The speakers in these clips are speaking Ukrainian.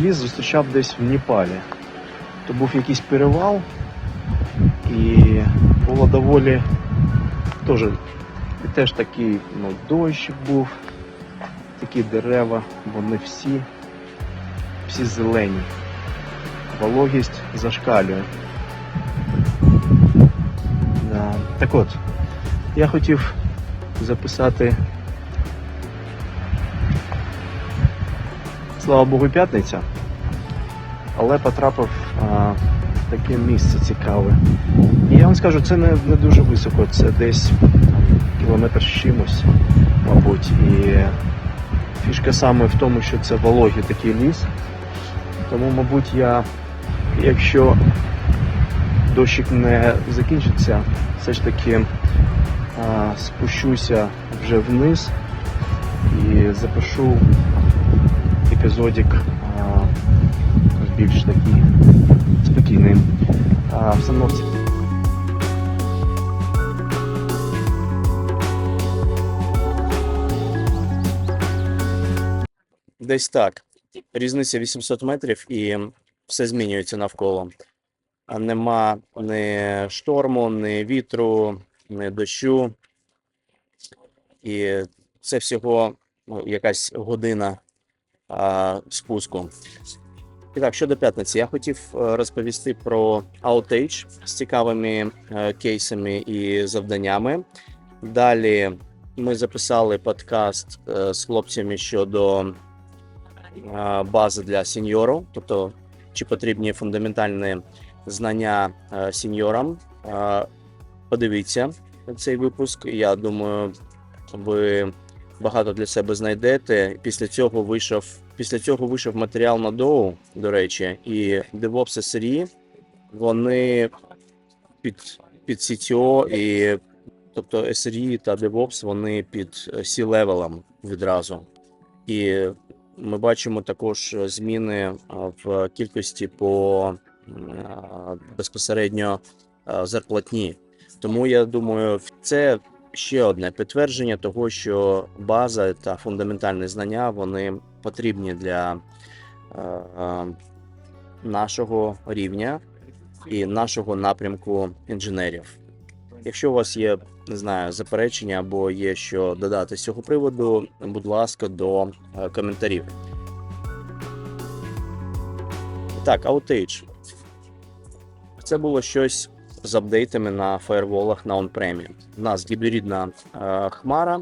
ліс зустрічав десь в Непалі. То був якийсь перевал, і було доволі теж, теж такий ну, дощ був, такі дерева, вони всі, всі зелені. Вологість зашкалює. Так от, я хотів записати. Слава Богу, п'ятниця. Але потрапив а, в таке місце цікаве. І я вам скажу, це не, не дуже високо, це десь кілометр з чимось, мабуть. І фішка саме в тому, що це вологий такий ліс. Тому, мабуть, я, якщо дощик не закінчиться, все ж таки а, спущуся вже вниз і запишу епізодик більш такий спокійний обстановці. Десь так. Різниця 800 метрів і все змінюється навколо. А Нема ні шторму, ні вітру, ні дощу. І це всього ну, якась година спуску. І так, щодо п'ятниці, я хотів е, розповісти про Outage з цікавими е, кейсами і завданнями. Далі ми записали подкаст е, з хлопцями щодо бази для сеньору, тобто чи потрібні фундаментальні знання сеньорам. Подивіться цей випуск. Я думаю, ви багато для себе знайдете. Після цього вийшов, після цього вийшов матеріал на Доу, до речі, і DevOps SRE, вони під, під CTO і тобто SRE та DevOps вони під C-левелом відразу. І ми бачимо також зміни в кількості по безпосередньо зарплатні. Тому я думаю, це ще одне підтвердження того, що база та фундаментальні знання вони потрібні для е, е, нашого рівня і нашого напрямку інженерів. Якщо у вас є не знаю, заперечення або є що додати з цього приводу, будь ласка, до е, коментарів. Так, Outage. Це було щось з апдейтами на фаєрволах на онпремі. У нас гібридна е, хмара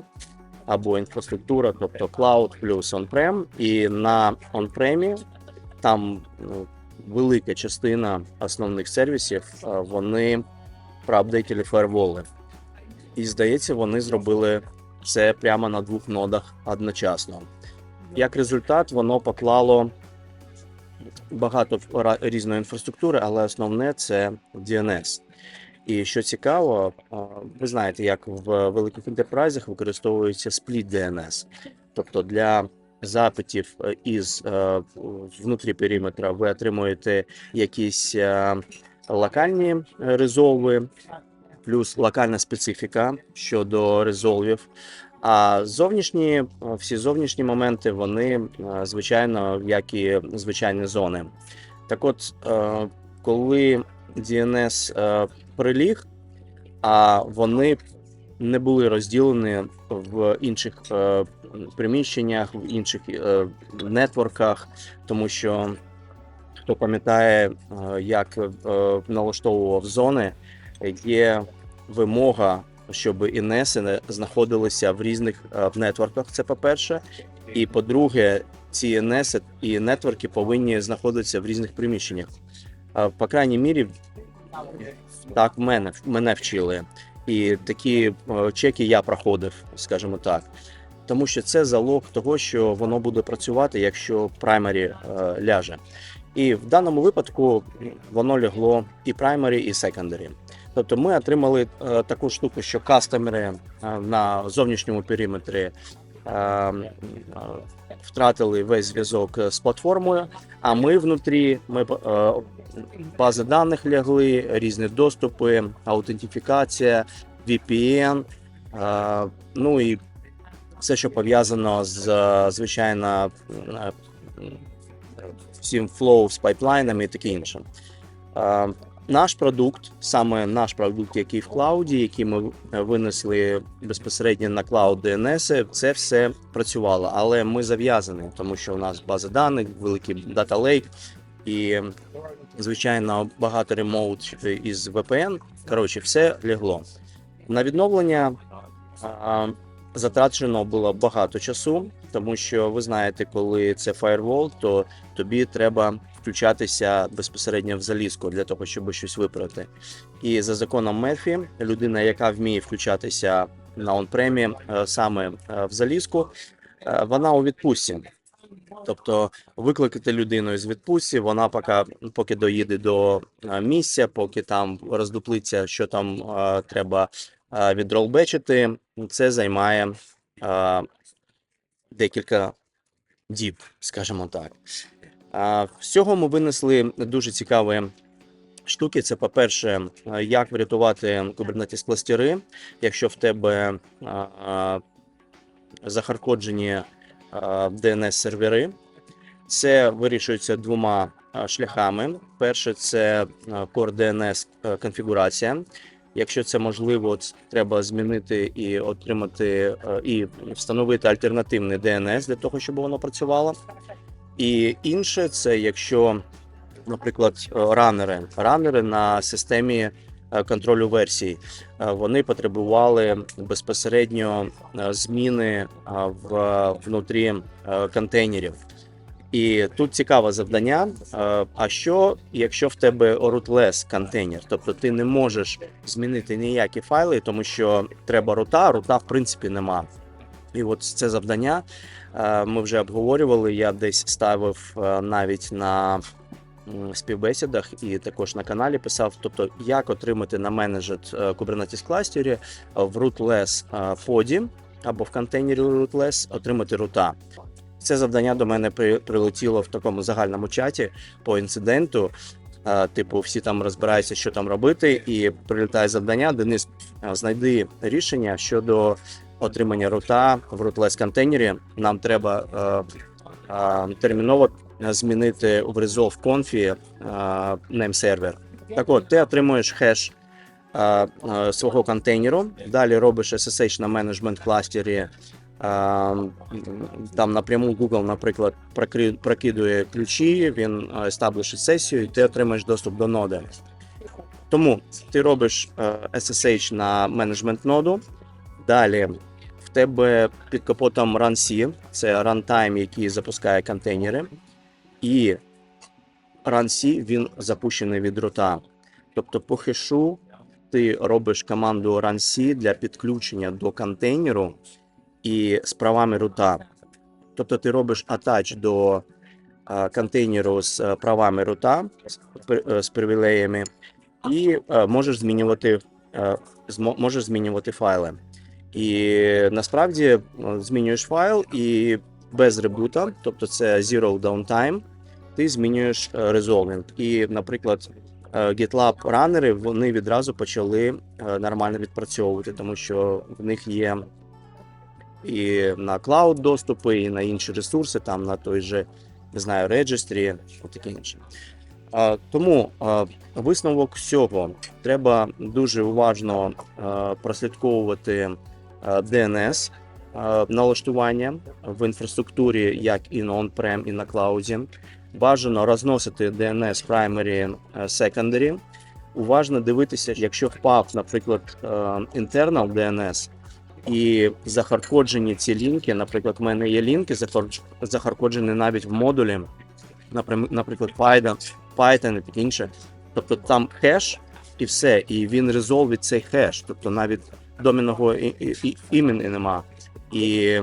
або інфраструктура, тобто клауд плюс онпрем. І на онпремі там ну, велика частина основних сервісів е, вони проапдейтили фаєрволи. І здається, вони зробили це прямо на двох нодах одночасно. Як результат, воно поклало багато різної інфраструктури, але основне це DNS. І що цікаво, ви знаєте, як в великих інтерпрайзах використовується спліт DNS. Тобто для запитів е, із е, внутрі периметра ви отримуєте якісь е, локальні резолви, плюс локальна специфіка щодо резолвів. А зовнішні, е, всі зовнішні моменти, вони е, звичайно, як і звичайні зони. Так от, е, коли DNS приліг, а вони не були розділені в інших приміщеннях, в інших нетворках, тому що хто пам'ятає, як налаштовував зони, є вимога, щоб інеси не знаходилися в різних е, нетворках. Це по-перше. І по-друге, ці інеси і нетворки повинні знаходитися в різних приміщеннях. По крайній мірі, так мене, мене вчили. І такі е, чеки я проходив, скажімо так. Тому що це залог того, що воно буде працювати, якщо праймері е, ляже. І в даному випадку воно лягло і праймері, і секондарі. Тобто ми отримали е, таку штуку, що кастомери е, на зовнішньому периметрі е, втратили весь зв'язок з платформою, а ми внутрі ми бази даних лягли, різні доступи, аутентифікація, VPN, ну і все, що пов'язано з звичайно всім флоу з пайплайнами і таке інше. Наш продукт, саме наш продукт, який в клауді, який ми е, винесли безпосередньо на клауд DNS, це все працювало. Але ми зав'язані, тому що у нас база даних, великий дата лейк і, звичайно, багато ремоут із VPN. Коротше, все лягло. На відновлення затрачено було багато часу, тому що ви знаєте, коли це firewall, то тобі треба включатися безпосередньо в залізку для того, щоб щось виправити. І за законом Мерфі, людина, яка вміє включатися на онпремі е, саме е, в залізку, е, вона у відпустці. Тобто викликати людину із відпустці, вона поки, поки доїде до місця, поки там роздуплиться, що там е, треба е, відролбечити, це займає е, декілька діб, скажімо так. Всього ми винесли дуже цікаві штуки. Це, по-перше, як врятувати Kubernetes кластери, якщо в тебе захаркоджені DNS-сервери. Це вирішується двома шляхами. Перше, це Core DNS е, конфігурація. Якщо це можливо, треба змінити і отримати е, і встановити альтернативний DNS для того, щоб воно працювало. І інше це якщо, наприклад, е, ранери, ранери на системі е, контролю версій, е, вони потребували безпосередньо зміни в внутрі контейнерів. І тут цікаве завдання. А що, якщо в тебе rootless контейнер? Тобто ти не можеш змінити ніякі файли, тому що треба рута, рута в принципі нема. І от це завдання е, ми вже обговорювали. Я десь ставив е, навіть на співбесідах і також на каналі писав. Тобто, як отримати на менеджет е, Kubernetes кластері в е, поді або в контейнері rootless отримати рута. Це завдання до мене при, прилетіло в такому загальному чаті по інциденту. Типу, всі там розбираються, що там робити, і прилітає завдання. Денис, знайди рішення щодо отримання рута в rootless контейнері. Нам треба е, е, терміново змінити в Resolve Conf е, name server. Так от, ти отримуєш хеш е, е, свого контейнеру, далі робиш SSH на менеджмент кластері. Е, Там напряму Google, наприклад, прокидує ключі, він е, establishить сесію, і ти отримаєш доступ до ноди. Тому ти робиш е, SSH на менеджмент ноду. Далі тебе під капотом RunC, це runtime, який запускає контейнери. І RunC він запущений від рута. Тобто по хешу ти робиш команду RunC для підключення до контейнеру і з правами рута. Тобто ти робиш атач до контейнеру з е, правами рута, е, з привілеями, і е, можеш змінювати, можеш змінювати файли. І насправді е, змінюєш файл і без ребута, тобто це zero downtime, ти змінюєш е, resolving. І, наприклад, е, GitLab ранери вони відразу почали нормально відпрацьовувати, тому що в них є і на клауд доступи, і на інші ресурси, там на той же, не знаю, registry, і таке інше. Тому висновок всього треба дуже уважно прослідковувати DNS налаштування в інфраструктурі, як і на on-prem, і на клауді. Бажано розносити DNS primary, а, secondary. Уважно дивитися, якщо впав, наприклад, internal DNS, і захаркоджені ці лінки. Наприклад, в мене є лінки, захаркоджені навіть в модулі, наприклад, Python, Python і інше. Тобто там хеш і все, і він резолвить цей хеш. Тобто навіть доменного імені нема. І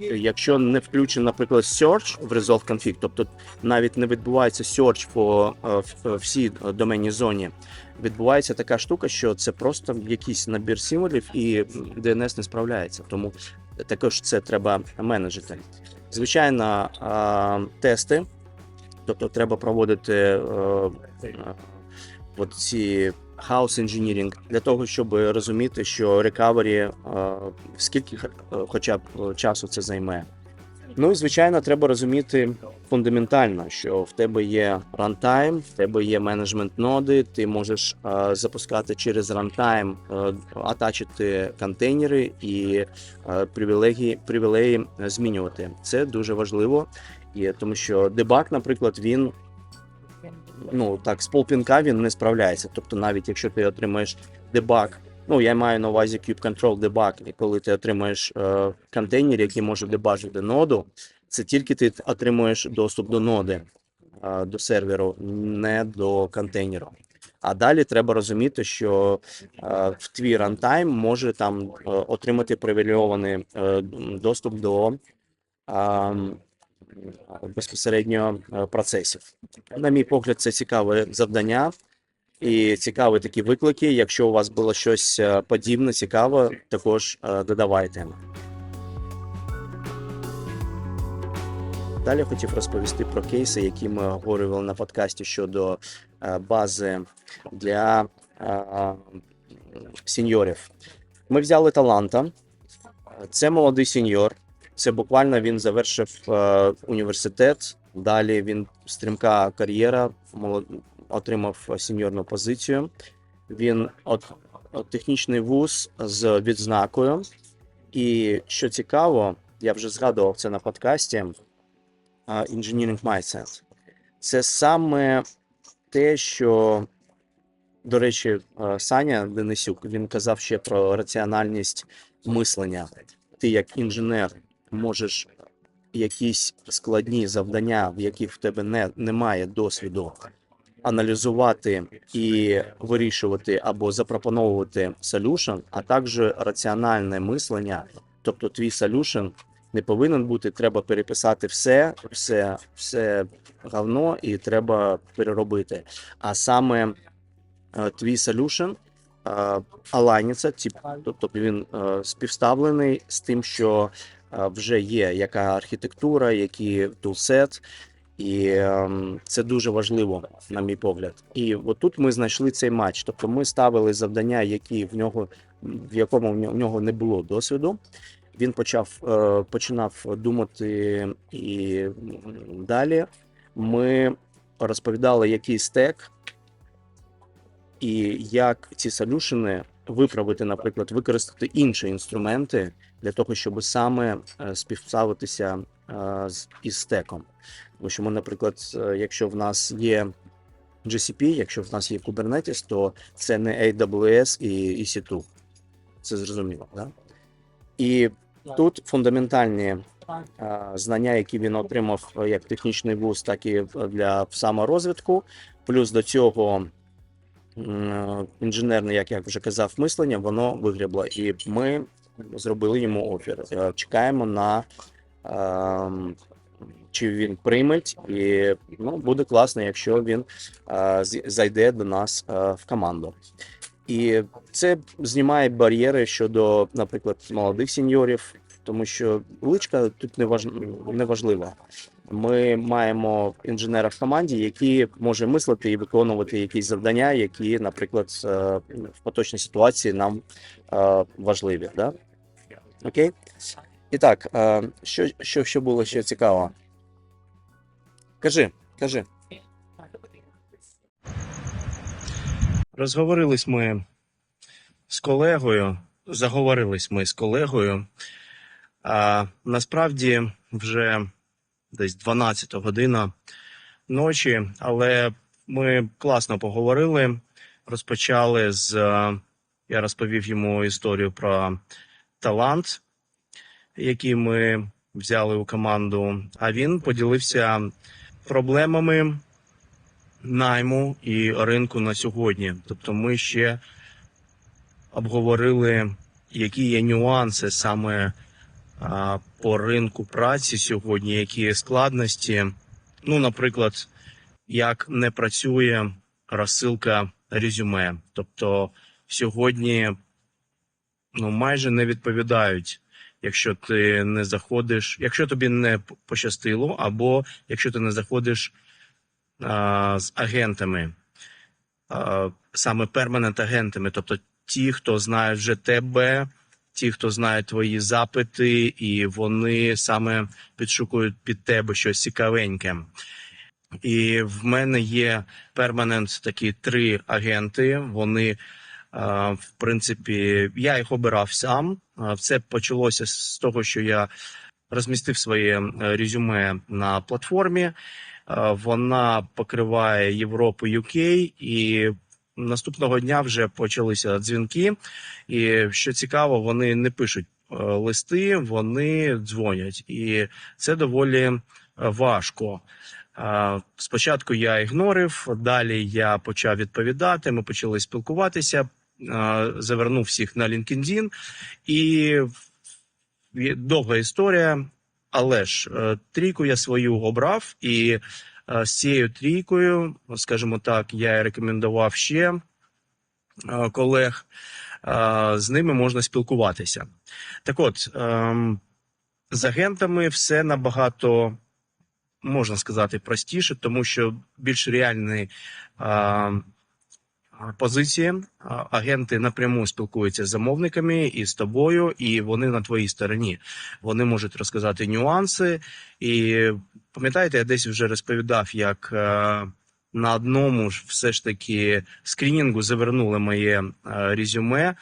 якщо не включено, наприклад, search в resolve config, тобто навіть не відбувається search по е, в- всій доменній зоні, відбувається така штука, що це просто якийсь набір символів, і DNS не справляється. Тому також це треба менеджити. Звичайно, тести, тобто треба проводити е, е, от ці house engineering для того, щоб розуміти, що е, скільки е, хоча б е, часу це займе. Ну і звичайно, треба розуміти фундаментально, що в тебе є рантайм, в тебе є менеджмент ноди, ти можеш е, запускати через рантайм, е, атачити контейнери і е, привілегії, привілеї змінювати. Це дуже важливо, і тому що дебаг, наприклад, він ну так з полпінка він не справляється. Тобто, навіть якщо ти отримаєш дебаг, ну я маю на увазі Cube Control дебаг, і коли ти отримаєш е, контейнер, який може дебажити ноду, це тільки ти отримуєш доступ до ноди, е, до серверу, не до контейнеру. А далі треба розуміти, що е, в твій рантайм може там е, отримати привілейований е, доступ до е, безпосередньо е, процесів. На мій погляд, це цікаве завдання і цікаві такі виклики. Якщо у вас було щось е, подібне, цікаве, також е, додавайте. Далі хотів розповісти про кейси, які ми говорили на подкасті щодо бази для сеньорів. Ми взяли таланта. Це молодий сеньор. Це буквально він завершив е, університет. Далі він стрімка кар'єра, отримав сеньорну позицію. Він от, от технічний вуз з відзнакою. І що цікаво, я вже згадував це на подкасті. а, Engineering Mindset. Це саме те, що, до речі, е, Саня Денисюк він казав ще про раціональність мислення. Ти як інженер можеш якісь складні завдання, в яких в тебе не, немає досвіду, аналізувати і вирішувати або запропоновувати solution, а також раціональне мислення. Тобто, твій solution не повинен бути, треба переписати все, все, все говно, і треба переробити. А саме е, твій solution е, алайниться, тобто він е, співставлений з тим, що е, вже є, яка архітектура, який тулсет. І ем, це дуже важливо, на мій погляд. І отут ми знайшли цей матч. Тобто ми ставили завдання, які в нього в якому в нього- в нього не було досвіду. Він почав е, починав думати і далі. Ми розповідали, який стек, і як ці солюшени виправити, наприклад, використати інші інструменти для того, щоб саме е, співставитися е, з із стеком. Тому що ми, наприклад, е, якщо в нас є GCP, якщо в нас є Kubernetes, то це не AWS і EC2. Це зрозуміло, да? І тут фундаментальні знання, які він отримав як технічний вуз, так і для саморозвитку. Плюс до цього інженерне, як я вже казав, мислення, воно вигрібло. І ми зробили йому офір. Е, Чекаємо на ем, чи він прийметь, і ну, буде класно, якщо він е, зайде до нас е, в команду. І це знімає бар'єри щодо, наприклад, молодих сеньорів, тому що личка тут не, важ... не важлива. Ми маємо інженера в команді, який може мислити і виконувати якісь завдання, які, наприклад, е, в поточній ситуації нам е, важливі. Да? Окей? І так, е, що, що, що було ще цікаво? Кажи, кажи. Розговорились ми з колегою, заговорились ми з колегою. А насправді вже десь 12 година ночі, але ми класно поговорили. Розпочали з е, я розповів йому історію про талант, який ми взяли у команду. А він поділився проблемами найму і ринку на сьогодні. Тобто, ми ще обговорили, які є нюанси саме по ринку праці сьогодні, які складності. Ну, наприклад, як не працює розсилка резюме. Тобто сьогодні ну, майже не відповідають, якщо ти не заходиш, якщо тобі не пощастило, або якщо ти не заходиш а, з агентами, а, саме перманент агентами, тобто ті, хто знають вже тебе, ті, хто знає твої запити, і вони саме підшукують під тебе щось цікавеньке. І в мене є перманент такі три агенти. Вони, е, в принципі, я їх обирав сам. Е, Це почалося з того, що я розмістив своє е, резюме на платформі. Вона покриває Європу, UK, і наступного дня вже почалися дзвінки. І що цікаво, вони не пишуть е, листи, вони дзвонять, і це доволі е, важко. Е, Спочатку я ігнорив, далі я почав відповідати. Ми почали спілкуватися, завернув всіх на LinkedIn. і довга історія. Але ж трійку я свою обрав, і з цією трійкою, скажімо так, я рекомендував ще е, колег. е, З ними можна спілкуватися. Так от, ем, з агентами все набагато можна сказати простіше, тому що більш реальний е, позиції. Агенти напряму спілкуються з замовниками і з тобою, і вони на твоїй стороні. Вони можуть розказати нюанси. І пам'ятаєте, я десь вже розповідав, як е, на одному ж все ж таки скрінінгу завернули моє е, резюме.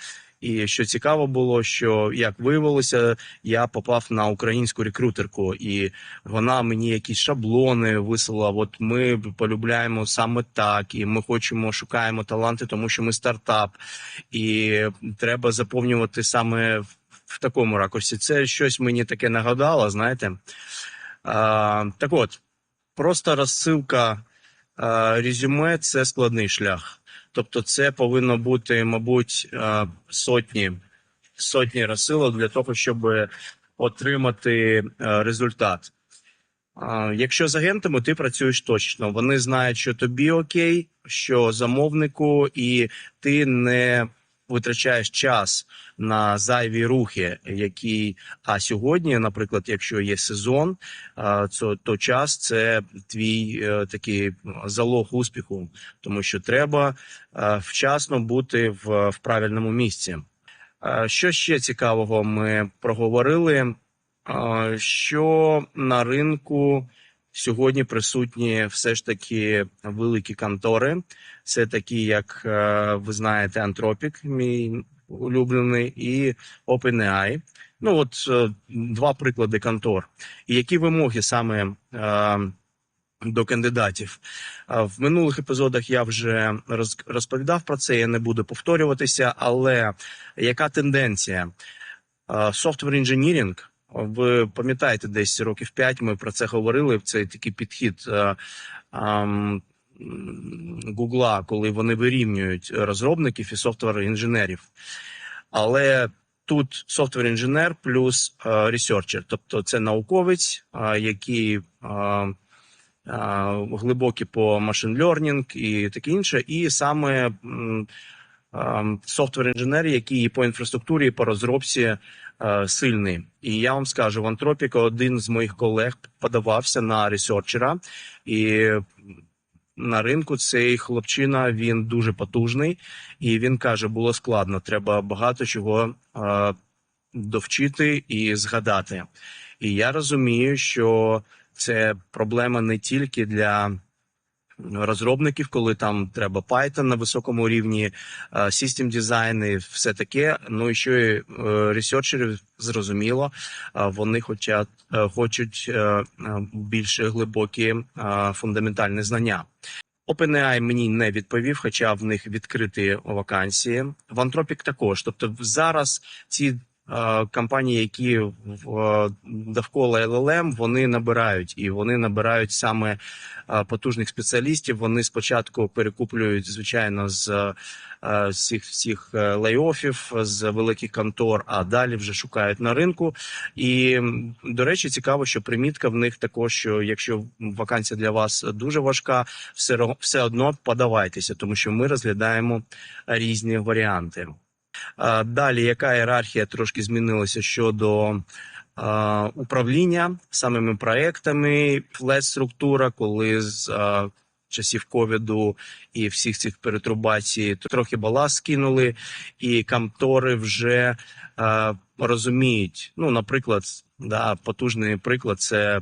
І що цікаво було, що як виявилося, я попав на українську рекрутерку, і вона мені якісь шаблони висила. От ми полюбляємо саме так, і ми хочемо шукаємо таланти, тому що ми стартап, і треба заповнювати саме в, такому ракурсі. Це щось мені таке нагадало, знаєте. А, так от, просто розсилка резюме це складний шлях. Тобто, це повинно бути, мабуть, сотні, сотні розсилок для того, щоб отримати результат. Якщо з агентами ти працюєш точно, вони знають, що тобі окей, що замовнику, і ти не витрачаєш час на зайві рухи, які а сьогодні, наприклад, якщо є сезон, то, то час це твій е, такий залог успіху, тому що треба е, вчасно бути в, в правильному місці. Е, Що ще цікавого ми проговорили? Що на ринку сьогодні присутні все ж таки великі контори. Це такі, як е, ви знаєте, Anthropic, мій улюблений, і OpenAI. Ну от е, два приклади контор. І які вимоги саме е, до кандидатів? В минулих епізодах я вже розповідав про це. Я не буду повторюватися, але яка тенденція? Software engineering, ви пам'ятаєте, десь років 5 ми про це говорили. Це такий підхід е, Гугла, коли вони вирівнюють розробників і софтвер-інженерів. Але тут софтвер-інженер плюс е, ресерчер, тобто це науковець, е, який глибокий по машин learning і таке інше, і саме софтвер-інженер, який по інфраструктурі, по розробці е, сильний. І я вам скажу, в Антропіка один з моїх колег подавався на ресерчера, і на ринку цей хлопчина він дуже потужний, і він каже: було складно. Треба багато чого е, довчити і згадати. І я розумію, що це проблема не тільки для розробників, коли там треба Python на високому рівні, system і все таке. Ну і що е, зрозуміло, е, вони хочуть, е, хочуть більш глибокі фундаментальні знання. OpenAI мені не відповів, хоча в них відкриті вакансії. В Anthropic також. Тобто зараз ці компанії, які в е, довкола LLM, вони набирають і вони набирають саме е, потужних спеціалістів. Вони спочатку перекуплюють звичайно з е, всіх всіх е, лейофів з великих контор, а далі вже шукають на ринку. І до речі, цікаво, що примітка в них також, що якщо вакансія для вас дуже важка, все все одно подавайтеся, тому що ми розглядаємо різні варіанти. Далі, яка ієрархія трошки змінилася щодо управління самими проектами, флет-структура, коли з часів ковіду і всіх цих перетрубацій трохи баласт скинули, і контори вже розуміють. Ну, наприклад, да, потужний приклад це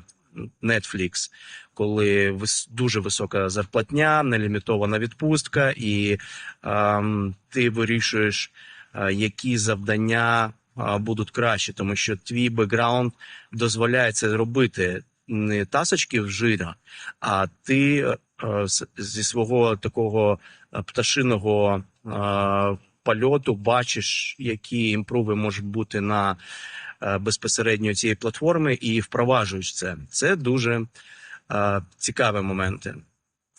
Netflix, коли дуже висока зарплатня, нелімітована відпустка, і ти вирішуєш, які завдання е, будуть краще, тому що твій бекграунд дозволяє це робити. Не тасочки в жира, а ти е, зі свого такого е, пташиного е, польоту бачиш, які імпруви можуть бути на е, безпосередньо цієї платформи, і впроваджуєш це. Це дуже е, цікаві моменти.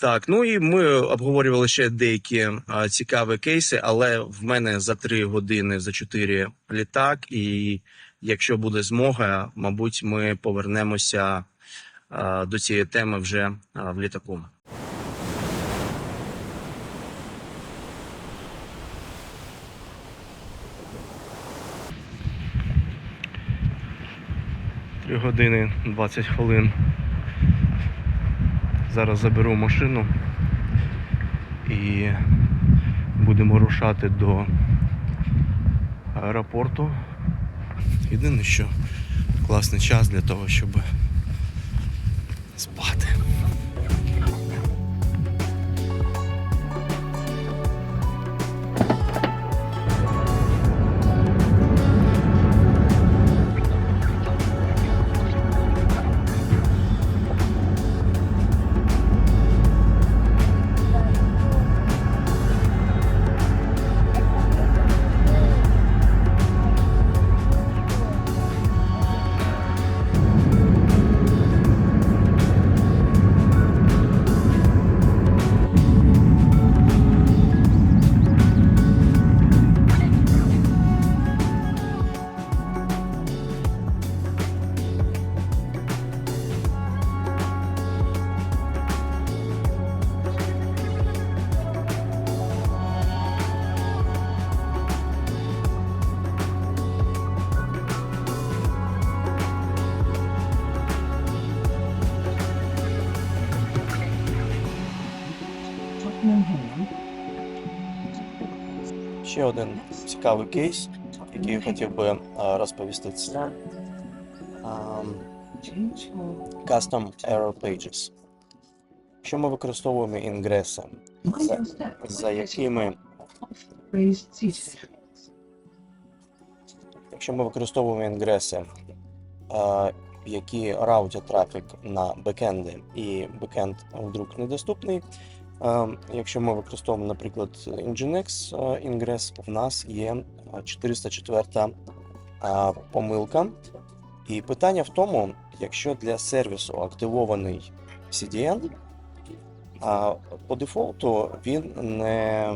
Так, ну і ми обговорювали ще деякі е, цікаві кейси, але в мене за три години, за чотири літак, і якщо буде змога, мабуть, ми повернемося е, до цієї теми вже е, в літаку. Три години 20 хвилин. Зараз заберу машину і будемо рушати до аеропорту. Єдине, що класний час для того, щоб спати. Ще один цікавий кейс, який я хотів би розповісти. Це Custom Error Pages. Якщо ми використовуємо інгреси, за, за якими, якщо ми використовуємо інгреси, які раутять трафік на бекенди, і бекенд вдруг недоступний, Якщо ми використовуємо, наприклад, Nginx е, інгрес, в нас є е, 404 е, помилка. І питання в тому, якщо для сервісу активований CDN, по дефолту він не,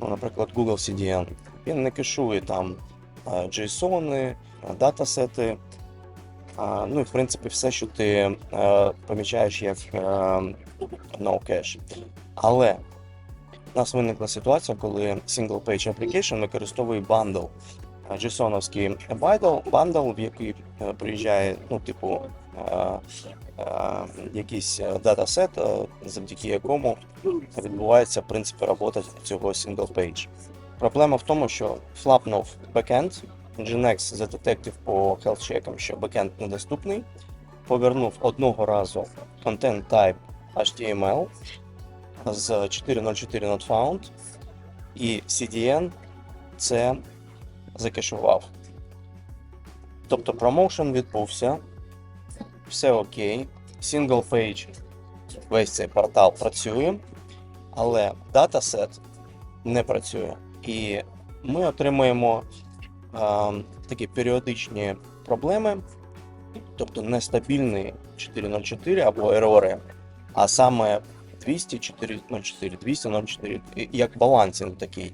ну, наприклад, Google CDN, він не кешує там е, JSON, е, датасети, ну і в принципі все, що ти е, помічаєш як е, no cache. Але у нас виникла ситуація, коли Single Page Application використовує бандл. JSON-овський bundle, бандл, в який е, приїжджає, ну, типу, е, е, якийсь е, датасет, е, завдяки якому відбувається в принципі робота цього single page. Проблема в тому, що флапнув бекенд, Nginx задетектив по health чекам, що бекенд недоступний, повернув одного разу type HTML з 4.04 not found, і CDN це закешував. Тобто промоушен відбувся, все окей, single page, весь цей портал працює, але датасет не працює. І ми отримуємо а, такі періодичні проблеми, тобто нестабільний 404 або ерори, а саме 200 404, 204, і- як балансинг такий.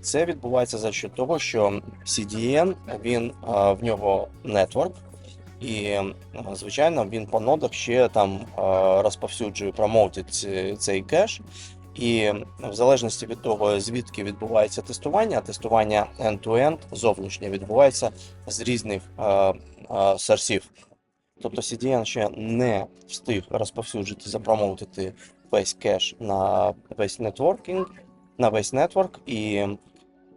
Це відбувається за що того, що CDN, він в нього нетворк, і звичайно він по нодах ще там розповсюджує, промоутить цей кеш. І в залежності від того, звідки відбувається тестування, тестування end-to-end зовнішнє відбувається з різних а, а, сорсів. Тобто CDN ще не встиг розповсюджити, запромоутити весь кеш на весь нетворкінг, на весь нетворк, і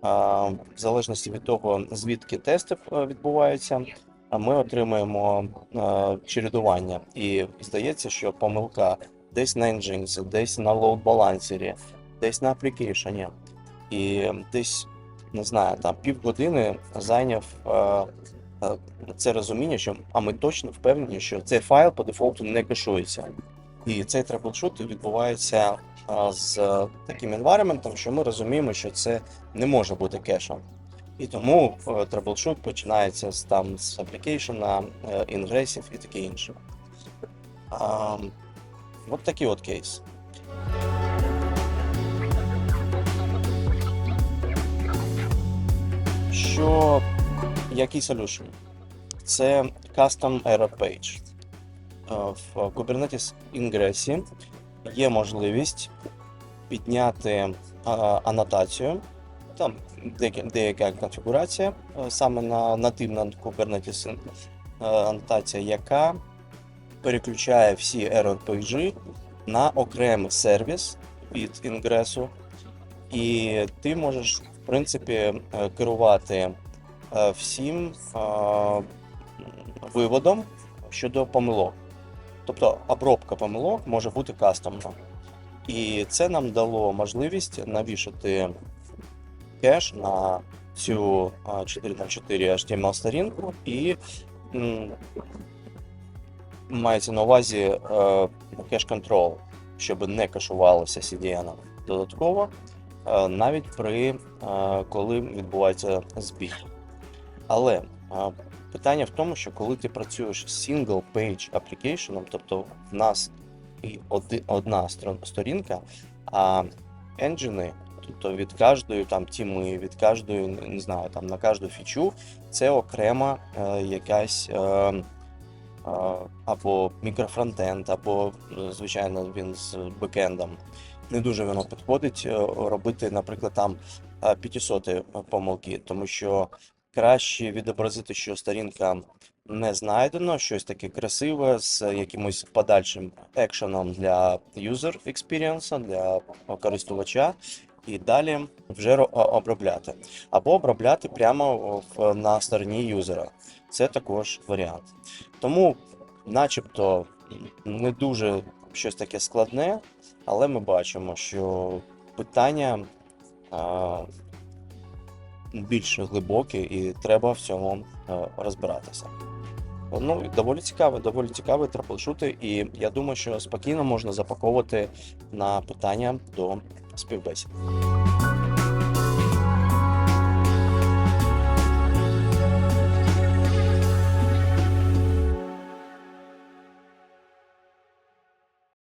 а, в залежності від того, звідки тести е, відбуваються, ми отримуємо е, чередування. І здається, що помилка десь на Nginx, десь на load балансері, десь на аплікейшені. І десь, не знаю, там півгодини зайняв е, е, це розуміння, що а ми точно впевнені, що цей файл по дефолту не кешується. І цей траблшут відбувається а, з е, таким environment, що ми розуміємо, що це не може бути кешем. І тому е, траблшут починається з там з аплікейшена, е, інгресів і таке інше. А, от такий от кейс. Що який solution? Це Custom Error Page. Е, В Kubernetes інгресі є можливість підняти е, анотацію. Там деяка, конфігурація, е, саме на нативна Kubernetes анотація, яка переключає всі error пейджі на окремий сервіс від інгресу. І ти можеш, в принципі, керувати всім е, виводом щодо помилок. Тобто обробка помилок може бути кастомна. І це нам дало можливість навішати кеш на цю а, 4 на 4 HTML сторінку і мається на увазі е, кеш контрол, щоб не кешувалося CDN додатково, е, навіть при е, коли відбувається збій. Але е, Питання в тому, що коли ти працюєш з single page application, тобто в нас і одна сторінка, а енджини, тобто від кожної там тіми, від кожної, не знаю, там на кожну фічу, це окрема е, якась е, е, або мікрофронтенд, або, е, звичайно, він з бекендом. Не дуже воно підходить е, робити, наприклад, там е, 500 помилки, тому що краще відобразити, що сторінка не знайдено, щось таке красиве з якимось подальшим екшеном для user experience, для користувача, і далі вже обробляти. Або обробляти прямо на стороні юзера. Це також варіант. Тому, начебто, не дуже щось таке складне, але ми бачимо, що питання. Більш глибокі, і треба в цьому е, розбиратися. Ну, доволі цікаве, доволі цікавий траблшути, і я думаю, що спокійно можна запаковувати на питання до співбесід.